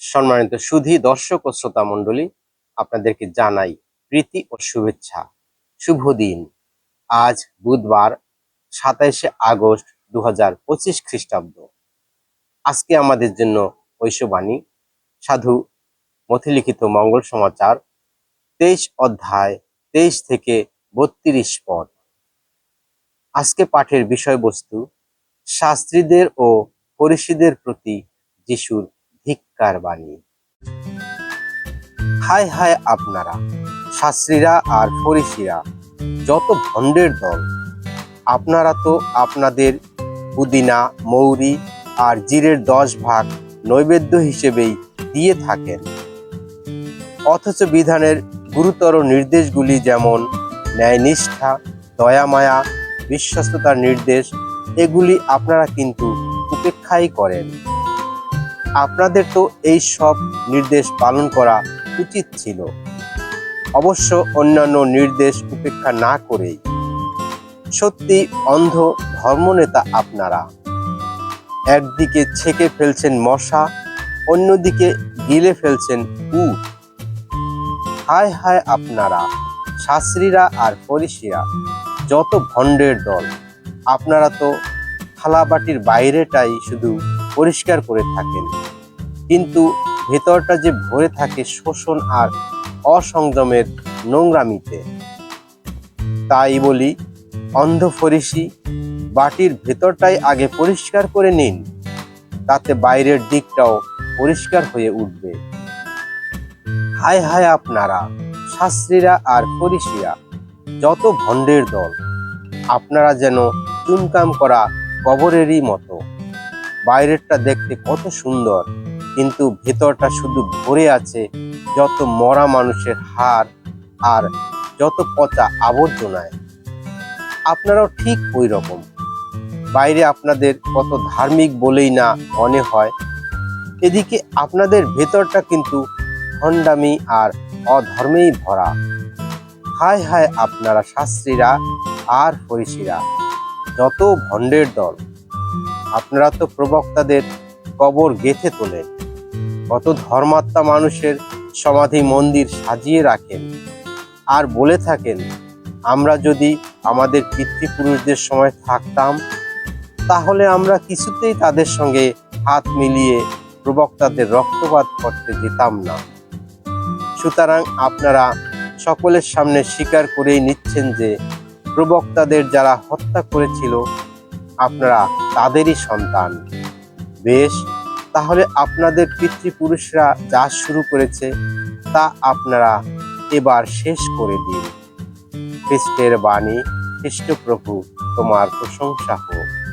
সম্মানিত সুধী দর্শক ও শ্রোতা মণ্ডলী, আপনাদেরকে জানাই প্রীতি ও শুভেচ্ছা। শুভ দিন। আজ বুধবার, সাতাইশে আগস্ট দু হাজার পঁচিশ খ্রিস্টাব্দ। আজকে আমাদের জন্য ঐশবাণী। সাধু মথিলিখিত মঙ্গল সমাচার, তেইশ অধ্যায়, তেইশ থেকে বত্রিশ পদ। আজকে পাঠের বিষয়বস্তু, শাস্ত্রীদের ও ফরিসীদের প্রতি যিশুর ধিক্কার বাণী। হায় হায় আপনারা, শাস্ত্রীরা আর ফরিসিরা, যত ভণ্ডের দল, আপনারা তো আপনাদের পুদিনা, মৌরি আর জিরের দশ ভাগ নৈবেদ্য হিসেবেই দিয়ে থাকেন। অথচ বিধানের গুরুতর নির্দেশগুলি যেমন ন্যায়নিষ্ঠা, দয়ামায়া, বিশ্বস্ততার নির্দেশ, এগুলি আপনারা কিন্তু উপেক্ষাই করেন। আপনাদের তো এই সব নির্দেশ পালন করা উচিত ছিল। অবশ্য অন্যান্য নির্দেশ উপেক্ষা না করেই। সত্যি অন্ধ ধর্মনেতা আপনারা। একদিকে ছেকে ফেলছেন মশা, অন্যদিকে গিলে ফেলছেন উট। হায় হায় আপনারা, শাস্ত্রীরা আর ফরিসিরা, যত ভণ্ডের দল, আপনারা তো থালাবাটির বাইরেটাই শুধু পরিষ্কার করে থাকেন। কিন্তু ভেতরটা যে ভরে থাকে শোষণ আর অসংযমের নোংরামিতে, তাই বলি, অন্ধ ফরিসি বাটির ভেতরটাই আগে পরিষ্কার করে নিন, তাতে বাইরের দিকটাও পরিষ্কার হয়ে উঠবে। হায় হায় আপনারা, শাস্ত্রীরা আর ফরিসিরা, যত ভণ্ডের দল, আপনারা যেন চুনকাম করা কবরেরই মতো। বাইরেরটা দেখতে কত সুন্দর কিন্তু ভেতরটা শুধু ভরে আছে যত মরা মানুষের হাড় আর যত পচা আবর্জনায়। আপনারাও ঠিক ওই রকম বাইরে আপনাদের কত ধার্মিক বলেই না মনে হয়। এদিকে আপনাদের ভেতরটা কিন্তু ভণ্ডামি আর অধর্মেই ভরা। হায় হায় আপনারা শাস্ত্রীরা আর ফরিসিরা, যত ভণ্ডের দল। আপনারা তো প্রবক্তাদের কবর গেথে তোলেন। কত ধর্মাত্মা মানুষের সমাধি মন্দির সাজিয়ে রাখেন আর বলে থাকেন, আমরা যদি আমাদের পিতৃপুরুষদের সময় থাকতাম, তাহলে আমরা কিছুতেই তাদের সঙ্গে হাত মিলিয়ে প্রবক্তাদের রক্তপাত করতে দিতাম না। সুতরাং আপনারা সকলের সামনে স্বীকার করেই নিচ্ছেন যে, প্রবক্তাদের যারা হত্যা করেছিল, আপনারা তাদেরই সন্তান। বেশ তাহলে আপনাদের পিতৃপুরুষরা যা শুরু করেছে, তা আপনারা এবার শেষ করে দিন। খ্রিস্টের বাণী, খ্রিস্টপ্রভু, তোমার প্রশংসা হোক।